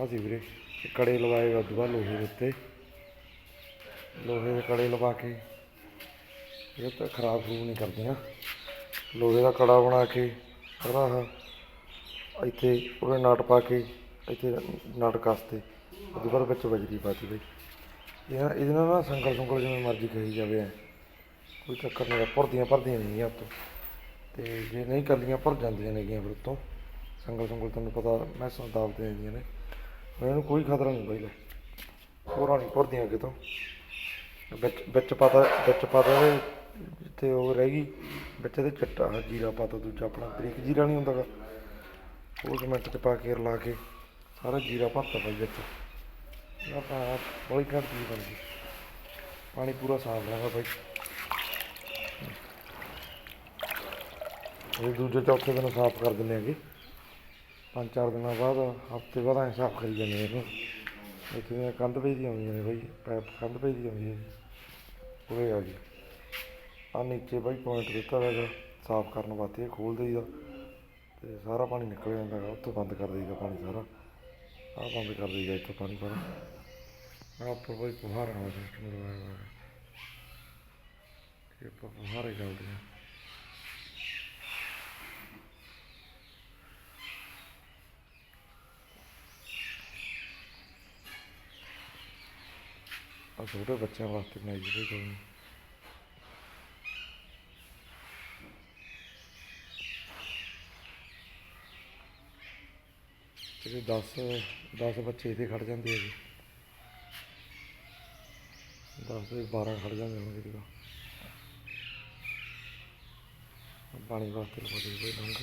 ਆ ਸੀ ਵੀਰੇ, ਕੜੇ ਲਵਾਏ ਉਸ ਬਾਅਦ ਲੋਹੇ ਦੇ ਉੱਤੇ। ਲੋਹੇ ਦੇ ਕੜੇ ਲਵਾ ਕੇ, ਇਹ ਤਾਂ ਖਰਾਬ ਖਰੂਬ ਨਹੀਂ ਕਰਦੀਆਂ ਲੋਹੇ ਦਾ ਕੜਾ ਬਣਾ ਕੇ ਉਹਦਾ ਇੱਥੇ ਉਹਦੇ ਨਟ ਪਾ ਕੇ, ਇੱਥੇ ਨਟ ਕਸਤੇ ਉਸ ਬਾਅਦ ਵਿੱਚ ਬਜਰੀ ਪਾਤੀ ਬਈ। ਇਹ ਇਹਦੇ ਨਾਲ ਨਾ ਸੰਗਲ ਸੰਗਲ ਜਿਵੇਂ ਮਰਜ਼ੀ ਕਹੀ ਜਾਵੇ ਕੋਈ ਚੱਕਰ ਨਹੀਂ, ਭਰਦੀਆਂ ਭਰਦੀਆਂ ਨਹੀਂ ਉੱਤੋਂ। ਤੇ ਜੇ ਨਹੀਂ ਕਰਦੀਆਂ ਭਰ ਜਾਂਦੀਆਂ ਨੇਗੀਆਂ ਫਿਰ ਉੱਤੋਂ, ਸੰਗਲ ਸੰਗਲ ਤੁਹਾਨੂੰ ਪਤਾ ਮੈਂ ਦਾਬ ਦੇ ਦਿੰਦੀਆਂ ਨੇ। ਇਹਨੂੰ ਕੋਈ ਖਤਰਾ ਨਹੀਂ ਬਈ ਲੈ। ਹੋਰਾਂ ਨਹੀਂ ਭਰਦੀਆਂ ਕਿਤੋਂ। ਵਿੱਚ ਵਿੱਚ ਪਾਤਾ ਵਿੱਚ ਪਾਤਾ ਇਹਦੇ ਜਿੱਥੇ ਉਹ ਰਹਿ ਗਈ, ਵਿੱਚ ਇਹਦੇ ਚਿੱਟਾ ਆਹ ਜੀਰਾ ਪਾਤਾ ਦੂਜਾ ਆਪਣਾ, ਬਰੀਕ ਜੀਰਾ ਨਹੀਂ ਹੁੰਦਾਗਾ। ਉਹ ਸਿਮੈਂਟ ਚ ਪਾ ਕੇ ਰਲਾ ਕੇ ਸਾਰਾ ਜੀਰਾ ਭਰਤਾ ਬਾਈ ਵਿੱਚ। ਨਾ ਪਾ ਬੜੀ ਘੱਟ ਚੀਜ਼ ਬਣ ਗਈ। ਪਾਣੀ ਪੂਰਾ ਸਾਫ਼ ਰਹਿੰਦਾ ਬਾਈ। ਇਹ ਦੂਜੇ ਚੌਥੇ ਦਿਨ ਸਾਫ਼ ਕਰ ਦਿੰਦੇ ਹੈਗੇ। ਪੰਜ ਚਾਰ ਦਿਨਾਂ ਬਾਅਦ, ਹਫ਼ਤੇ ਬਾਅਦ ਐਂ ਸਾਫ਼ ਕਰੀ ਜਾਂਦੇ ਇਹਨੂੰ। ਇੱਥੇ ਦੀਆਂ ਕੰਧ ਪਈ ਦੀ ਆਉਂਦੀਆਂ ਨੇ ਬਾਈ, ਪੈਪ ਕੰਧ ਪਈ ਦੀ ਆਉਂਦੀ ਹੈ ਜੀ। ਉਰੇ ਆ ਗਈ ਆ ਨੀਚੇ ਬਾਈ ਪੁਆਇੰਟ ਦਿੱਤਾ ਹੋਇਆ ਸਾਫ਼ ਕਰਨ ਵਾਸਤੇ ਖੋਲ ਦੇਈਦਾ। ਤੇ ਸਾਰਾ ਪਾਣੀ ਨਿਕਲ ਜਾਂਦਾ ਹੈਗਾ, ਉੱਥੋਂ ਬੰਦ ਕਰ ਦੇਈਦਾ ਪਾਣੀ ਸਾਰਾ। ਆਹ ਬੰਦ ਕਰ ਦੇਈਦਾ ਇੱਥੋਂ ਪਾਣੀ ਸਾਰਾ। ਆਹ ਉੱਪਰ ਬਾਈ ਫੁਹਾਰਾ ਸਿਸਟਮ ਲਗਾਇਆ ਹੋਇਆ ਹੈ। ਇਹ ਫੁਹਾਰੇ ਚੱਲਦੇ ਆ ਆ ਛੋਟੇ ਬੱਚਿਆਂ ਵਾਸਤੇ ਬਣਾਈ ਜਿਹੜੀ ਕੋਈ ਨਹੀਂ। ਜਿਹੜੇ 10 10 ਬੱਚੇ ਇੱਥੇ ਖੜ ਜਾਂਦੇ ਹੈਗੇ 10 ਦੇ 12 ਖੜ ਜਾਂਦੇ ਹੋਣਗੇ ਕਿਤੇ ਪਾਣੀ ਵਾਸਤੇ ਲਵਾ ਕੋਈ ਡੰਗ